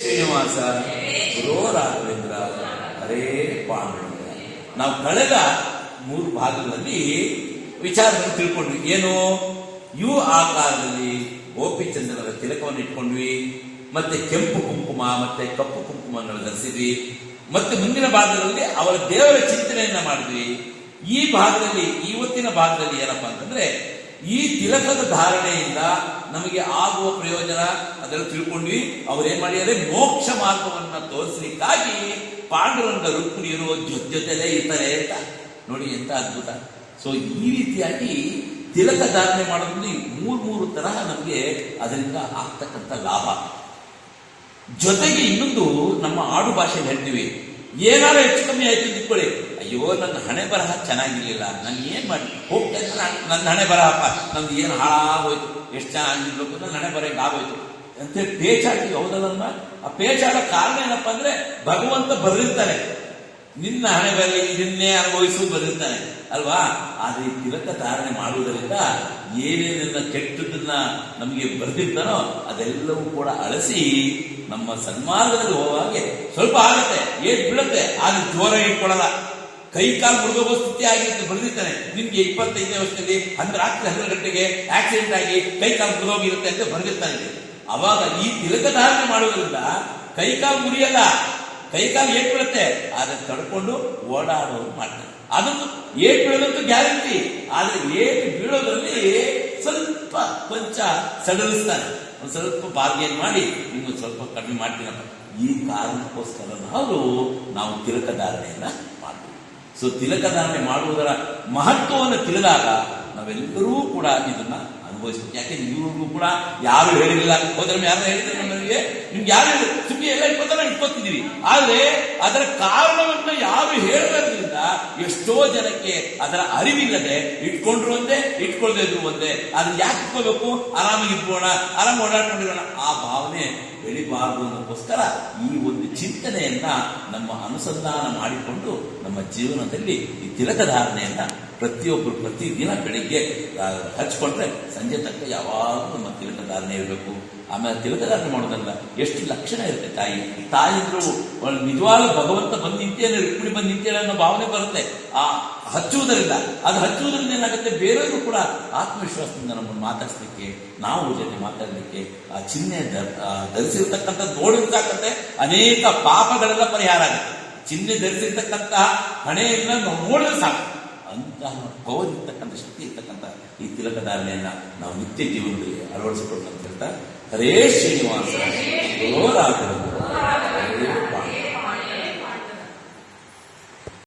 ಶ್ರೀನಿವಾಸ ಗುರೋ ರಾಘವೇಂದ್ರ ಹರೇ ಪಾಂಡವೇಂದ್ರ ನಾವು ಕಳೆದ ಮೂರು ಭಾಗಗಳಲ್ಲಿ ವಿಚಾರವನ್ನು ತಿಳ್ಕೊಂಡ್ವಿ. ಏನು? ಯು ಆಕಾರದಲ್ಲಿ ಗೋಪಿಚಂದ್ರನ ತಿಲಕವನ್ನು ಇಟ್ಕೊಂಡ್ವಿ, ಮತ್ತೆ ಕೆಂಪು ಕುಂಕುಮ, ಮತ್ತೆ ಕಪ್ಪು ಕುಂಕುಮವನ್ನು ಧರಿಸಿದ್ವಿ, ಮತ್ತೆ ಮುಂದಿನ ಭಾಗದಲ್ಲಿ ಅವರ ದೇವರ ಚಿಂತನೆಯನ್ನ ಮಾಡಿದ್ವಿ. ಈ ಭಾಗದಲ್ಲಿ ಇವತ್ತಿನ ಭಾಗದಲ್ಲಿ ಏನಪ್ಪಾ ಅಂತಂದ್ರೆ ಈ ತಿಲಕದ ಧಾರಣೆಯಿಂದ ನಮಗೆ ಆಗುವ ಪ್ರಯೋಜನ ಅದನ್ನು ತಿಳ್ಕೊಂಡ್ವಿ. ಅವ್ರೇನ್ ಮಾಡಿದ್ದಾರೆ? ಮೋಕ್ಷ ಮಾರ್ಗವನ್ನ ತೋರಿಸಲಿಕ್ಕಾಗಿ ಪಾಂಡುರಂಗ ರುಕ್ಮಿಣಿಯರು ಜೊತೆ ಜೊತೆಲೇ ಇರ್ತಾರೆ ಅಂತ. ನೋಡಿ ಎಂತ ಅದ್ಭುತ. ಸೊ ಈ ರೀತಿಯಾಗಿ ತಿಲಕ ಧಾರಣೆ ಮಾಡೋದ್ರಲ್ಲಿ ಮೂರ್ ಮೂರು ತರಹ ನಮಗೆ ಅದರಿಂದ ಆಗ್ತಕ್ಕಂಥ ಲಾಭ. ಜೊತೆಗೆ ಇನ್ನೊಂದು ನಮ್ಮ ಆಡು ಭಾಷೆಯಲ್ಲಿ ಹೇಳ್ತೀವಿ. ಏನಾದ್ರು ಹೆಚ್ಚು ಕಮ್ಮಿ ಆಯ್ತು ಇಟ್ಕೊಳ್ಳಿ ಅಯ್ಯೋ ನನ್ನ ಹಣೆ ಬರಹ ಚೆನ್ನಾಗಿರ್ಲಿಲ್ಲ. ನಾನು ಏನ್ ಮಾಡಿ? ಹೋಗ್ತಾ ನನ್ನ ಹಣೆ ಬರಹಪ್ಪ. ನಂದು ಏನು ಹಾಳಾಗೋಯ್ತು? ಎಷ್ಟು ಚೆನ್ನಾಗಿರ್ಬೇಕು ನನ್ನ ಹಣೆ ಬರ ಆಗೋಯ್ತು. ಅಂತೇಳಿ ಪೇಚಾಡ್ತಿ ಹೌದಲ್ಲ ಆ ಪೇಚಾಡ ಕಾರಣ ಏನಪ್ಪ ಅಂದ್ರೆ, ಭಗವಂತ ಬರೆದಿರ್ತಾನೆ. ನಿನ್ನ ಹಣೆ ಬರಲಿ, ನಿನ್ನೇ ಅನುಭವಿಸು, ಬರೆದಿರ್ತಾನೆ. ಅಲ್ವಾ? ಆದ್ರೆ ಈ ತಿಲಕ ಧಾರಣೆ ಮಾಡುವುದರಿಂದ ಏನೇನೆಲ್ಲ ಕೆಟ್ಟದನ್ನ ನಮಗೆ ಬರೆದಿರ್ತಾನೋ, ಅದೆಲ್ಲವೂ ಕೂಡ ಅಳಸಿ ನಮ್ಮ ಸನ್ಮಾರ್ಗದಲ್ಲಿ ಹೋಗುವಾಗೆ ಸ್ವಲ್ಪ ಆಗುತ್ತೆ, ಏನ್ ಬೀಳುತ್ತೆ, ಆದ್ರೆ ಜೋರ ಇಟ್ಕೊಳಲ್ಲ. ಕೈ ಕಾಲು ಮುಳುಗೋ ಸ್ಥಿತಿ ಆಗಿರುತ್ತೆ, ಬರೆದಿರ್ತಾನೆ. ನಿಮ್ಗೆ ಇಪ್ಪತ್ತೈದನೇ ವರ್ಷದಲ್ಲಿ ಅಂದ್ರೆ ರಾತ್ರಿ ಹನ್ನೆರಡು ಗಂಟೆಗೆ ಆಕ್ಸಿಡೆಂಟ್ ಆಗಿ ಕೈ ಕಾಲು ಮುಳುಗೋಗಿರುತ್ತೆ ಅಂತ ಬರೆದಿರ್ತಾನೆ ಅವಾಗ ಈ ತಿಲಕ ಧಾರಣೆ ಮಾಡುವುದರಿಂದ ಕೈ ಕಾಲು ಮುರಿಯಲ್ಲ ಕೈಕಾಲು ಏಟ್ ಬೀಳುತ್ತೆ ಅದನ್ನು ತಡ್ಕೊಂಡು ಓಡಾಡೋದು ಮಾಡ್ತಾರೆ. ಅದನ್ನು ಏಟ್ ಬೀಳೋದಂತೂ ಗ್ಯಾರಂಟಿ. ಆದ್ರೆ ಏಟ್ ಬೀಳೋದ್ರಲ್ಲಿ ಸ್ವಲ್ಪ ಕೊಂಚ ಸಡಲಿಸ್ತಾನೆ ಒಂದು ಸ್ವಲ್ಪ ಬಾರ್ಗೇನ್ ಮಾಡಿ ನಿಮ್ಗೆ ಸ್ವಲ್ಪ ಕಡಿಮೆ ಮಾಡ್ತೀನಪ್ಪ. ಈ ಕಾರಣಕ್ಕೋಸ್ಕರ ನಾವು ನಾವು ತಿಲಕಧಾರಣೆಯನ್ನ ಮಾಡ್ತೀವಿ. ಸೊ ತಿಲಕಧಾರಣೆ ಮಾಡುವುದರ ಮಹತ್ವವನ್ನು ತಿಳಿದಾಗ ನಾವೆಲ್ಲರೂ ಕೂಡ ಇದನ್ನ ಅನುಭವಿಸ್ಬೇಕು. ಯಾಕೆಂದ್ರೆ ಇವ್ರಿಗೂ ಕೂಡ ಯಾರು ಹೇಳಿರಲಿಲ್ಲ. ಹೋದ್ರೆ ಯಾರು ಹೇಳಿದ್ರೆ ನಮಗೆ ನಿಮ್ಗೆ ಯಾರು ಸುಮ್ಮನೆ ಎಲ್ಲ ಇಪ್ಪತ್ತನ ಇಟ್ಕೋತಿದೀವಿ ಆದ್ರೆ ಅದರ ಕಾರಣವನ್ನು ಯಾರು ಹೇಳೋದ್ರಿಂದ ಎಷ್ಟೋ ಜನಕ್ಕೆ ಅದರ ಅರಿವಿಲ್ಲದೆ ಇಟ್ಕೊಂಡ್ರು ಒಂದೇ ಇಟ್ಕೊಳ್ದೇ ಇದ್ರು ಒಂದೇ. ಅದನ್ನ ಯಾಕೆ ಇಟ್ಕೋಬೇಕು ಆರಾಮಾಗಿ ಇಟ್ಕೋಣ ಆರಾಮ ಓಡಾಡ್ಕೊಂಡಿರೋಣ ಆ ಭಾವನೆ ಬೆಳಿಬಾರದು ಅನ್ನೋಕ್ಕೋಸ್ಕರ ಈ ಒಂದು ಚಿಂತನೆಯನ್ನ ನಮ್ಮ ಅನುಸಂಧಾನ ಮಾಡಿಕೊಂಡು ನಮ್ಮ ಜೀವನದಲ್ಲಿ ಈ ತಿಲಕ ಧಾರಣೆಯನ್ನ ಪ್ರತಿಯೊಬ್ಬರು ಪ್ರತಿದಿನ ಬೆಳಿಗ್ಗೆ ಆ, ಹಚ್ಕೊಂಡ್ರೆ ಸಂಜೆ ತಕ್ಕ ಯಾವಾಗಲೂ ನಮ್ಮ ತಿಲಕ ಧಾರಣೆ ಇರಬೇಕು. ಆಮೇಲೆ ತಿಲಕ ಧಾರಣೆ ಮಾಡೋದಲ್ಲ, ಎಷ್ಟು ಲಕ್ಷಣ ಇರುತ್ತೆ ತಾಯಿ? ತಾಯಿದ್ರು ನಿಜವಾಗ್ಲೂ ಭಗವಂತ ಬಂದು ರುಕ್ಮಿಣಿ ನಿಂತೇನೆ ಅನ್ನೋ ಭಾವನೆ ಬರುತ್ತೆ. ಆ ಹಚ್ಚುವುದರಿಂದ, ಅದು ಹಚ್ಚುವುದರಿಂದ ಏನಾಗುತ್ತೆ? ಬೇರೆಯವರು ಕೂಡ ಆತ್ಮವಿಶ್ವಾಸದಿಂದ ನಮ್ಮನ್ನು ಮಾತಾಡಿಸ್ಲಿಕ್ಕೆ, ನಾವು ಜೊತೆ ಮಾತಾಡಲಿಕ್ಕೆ, ಆ ಚಿಹ್ನೆ ಧರಿಸಿರ್ತಕ್ಕಂಥ ನೋಡಿರ್ತಕ್ಕಂಥ ಅನೇಕ ಪಾಪಗಳೆಲ್ಲ ಪರಿಹಾರ ಆಗುತ್ತೆ. ಚಿಹ್ನೆ ಧರಿಸಿರ್ತಕ್ಕಂತಹ ಹಣೆಯನ್ನು ನೋಡಲು ಸಾಕು ಅಂತಹ ಪವರ್ ಇರ್ತಕ್ಕಂಥ ಶಕ್ತಿ ಇರ್ತಕ್ಕಂಥ ಈ ತಿಲಕ ಧಾರಣೆಯನ್ನ ನಾವು ನಿತ್ಯ ಜೀವನದಲ್ಲಿ ಅಳವಡಿಸಿಕೊಳ್ತಾ ಅಂತ ಹೇಳ್ತಾ ಹರೇ ಶ್ರೀನಿವಾಸ